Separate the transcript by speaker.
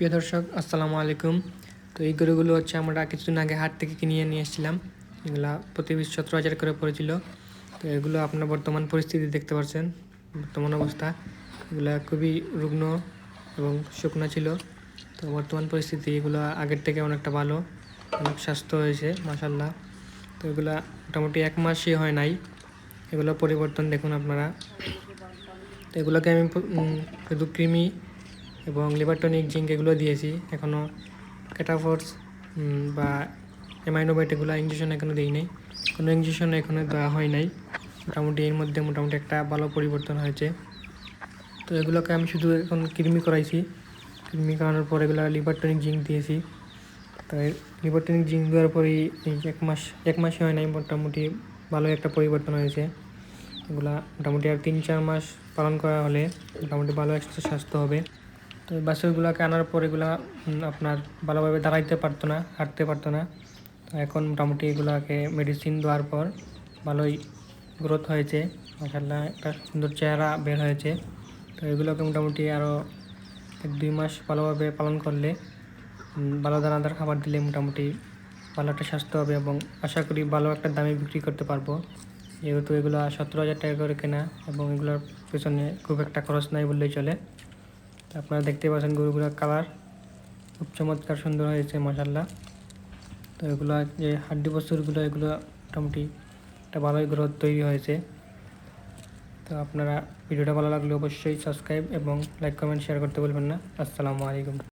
Speaker 1: প্রিয় দর্শক, আসসালামু আলাইকুম। তো এই গরুগুলো হচ্ছে আমরা কিছুদিন আগে হাট থেকে কিনে নিয়ে এসেছিলাম। এগুলা প্রতি সতেরো হাজার করে পড়েছিল। তো এগুলো আপনার বর্তমান পরিস্থিতি দেখতে পাচ্ছেন, বর্তমান অবস্থা। এগুলা খুবই রুগ্ন এবং শুকনো ছিল। তো বর্তমান পরিস্থিতি এগুলো আগের থেকে অনেকটা ভালো, অনেক স্বাস্থ্য হয়েছে মাসাল্লাহ তো এগুলো মোটামুটি এক মাসই হয় নাই। এগুলো পরিবর্তন দেখুন আপনারা। তো এগুলোকে আমি শুধু কৃমি এবং লিভারটনিক জিঙ্ক এগুলো দিয়েছি। এখনও ক্যাটাফোর্স বা এমাইনোবাইট এগুলো ইঞ্জেকশন এখনও দিই নাই। কোনো ইঞ্জেকশন এখনও দেওয়া হয় নাই। মোটামুটি এর মধ্যে মোটামুটি একটা ভালো পরিবর্তন হয়েছে। তো এগুলোকে আমি শুধু এখন কৃমি করাইছি। কৃমি করানোর পর এগুলো লিভারটনিক জিঙ্ক দিয়েছি। তো লিভারটনিক জিঙ্ক দেওয়ার পরেই এই এক মাস, এক মাসই হয় নাই, মোটামুটি ভালো একটা পরিবর্তন হয়েছে। এগুলা মোটামুটি আর তিন চার মাস পালন করা হলে মোটামুটি ভালো একটা স্বাস্থ্য হবে। তো এই বাছুরগুলোকে আনার পর এগুলা আপনার ভালোভাবে দাঁড়াইতে পারতো না, হাঁটতে পারতো না। তো এখন মোটামুটি এগুলাকে মেডিসিন দেওয়ার পর ভালোই গ্রোথ হয়েছে। মাসাল্লাহ একটা সুন্দর চেহারা বের হয়েছে। তো এগুলোকে মোটামুটি আরও এক দুই মাস ভালোভাবে পালন করলে ভালো দানাদার খাবার দিলে মোটামুটি ভালো একটা স্বাস্থ্য হবে এবং আশা করি ভালো একটা দামে বিক্রি করতে পারব। যেহেতু এগুলো সতেরো হাজার টাকা করে কেনা এবং এগুলোর পেছনে খুব একটা খরচ নাই বললেই চলে। আপনারা দেখতে পাচ্ছেন গরুগুলোর কালার। খুব চমৎকার সুন্দর হয়েছে মশাল্লা তো এগুলো যে হাড্ডি বস্তুরগুলো, এগুলো মোটামুটি একটা ভালোই গ্রহ তৈরি হয়েছে। তো আপনারা ভিডিওটা ভালো লাগলে অবশ্যই সাবস্ক্রাইব এবং লাইক কমেন্ট শেয়ার করতে বলবেন না। আসসালামু আলাইকুম।